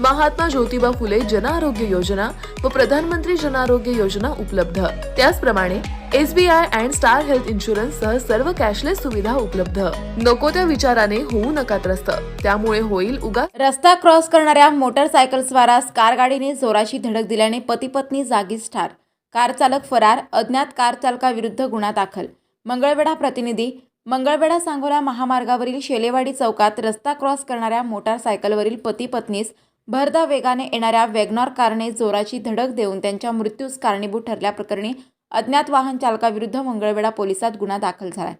महात्मा ज्योतिबा फुले जन आरोग्य योजना व प्रधानमंत्री जन आरोग्य योजना उपलब्ध. त्याचप्रमाणे SBI and Star Health Insurance सह सर्व कॅशलेस सुविधा उपलब्ध. नको त्या विचाराने होऊ नका त्रस्त. त्यामुळे होईल उगा रस्ता क्रॉस करणाऱ्या मोटरसायकलस्वारास कार गाडीने जोराची धडक दिल्याने पती पत्नी जागीच ठार. कार चालक फरार अज्ञात कार चालकाविरुद्ध गुन्हा दाखल. मंगळवेढा प्रतिनिधी मंगळवेढा सांगोला महामार्गावरील शेलेवाडी चौकात रस्ता क्रॉस करणाऱ्या मोटारसायकलवरील पती पत्नीस भरदा वेगाने येणाऱ्या वॅगनॉर कारने जोराची धडक देऊन त्यांच्या मृत्यूस कारणीभूत ठरल्याप्रकरणी अज्ञात वाहन चालकाविरुद्ध मंगळवेढा पोलिसात गुन्हा दाखल झाला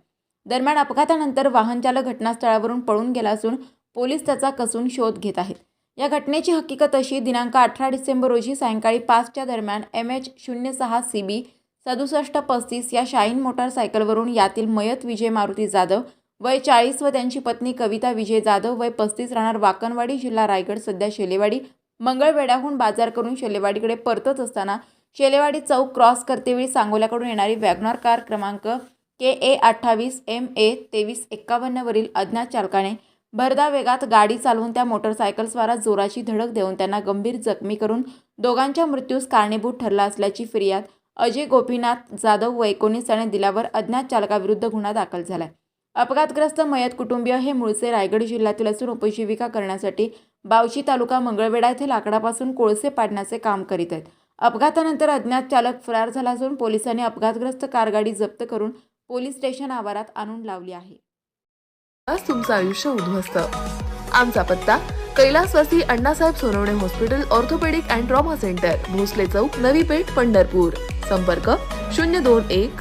दरम्यान अपघातानंतर वाहन चालक घटनास्थळावरून पळून गेला असून पोलीस त्याचा कसून शोध घेत आहेत. या घटनेची हकीकत अशी दिनांक अठरा डिसेंबर रोजी सायंकाळी पाचच्या दरम्यान एम एच शून्य सहा सी बी सदुसष्ट पस्तीस या शाईन मोटारसायकलवरून यातील मयत विजय मारुती जाधव वय चाळीस व त्यांची पत्नी कविता विजय जाधव वय पस्तीस राहणार वाकणवाडी जिल्हा रायगड सध्या शेलेवाडी. मंगळवेढ्याहून बाजार करून शेलेवाडीकडे परतत असताना शेलेवाडी चौक क्रॉस करतेवेळी सांगोल्याकडून येणारी वॅगनॉर कार क्रमांक के ए अठ्ठावीस एम ए तेवीस एक्कावन्नवरील अज्ञात चालकाने भरदा वेगात गाडी चालवून त्या मोटरसायकलस्वारात जोराची धडक देऊन त्यांना गंभीर जखमी करून दोघांच्या मृत्यूस कारणीभूत ठरला असल्याची फिर्याद अजय गोपीनाथ जाधव व एकोणीस याने दिल्यावर अज्ञात चालकाविरुद्ध गुन्हा दाखल झालाय अपघातग्रस्त मयत कुटुंबीय हे मूळचे रायगड जिल्ह्यातील असून उपजीविका करण्यासाठी बावशी तालुका मंगळवेढा येथे लाकडापासून कोळसे पाडण्याचे काम करीत आहेत. अपघातानंतर अज्ञात चालक फरार झाला असून पोलिसांनी अपघातग्रस्त कारगाडी जप्त करून पोलीस स्टेशन आवारात आणून लावली आहे. आज तुमचं आयुष्य उद्ध्वस्त. आमचा पत्ता कैलासवासी Annasaheb Sonawane hospital orthopaedic and trauma centre Bhosale Chowk Navi Peth Pandharpur. संपर्क शून्य दोन एक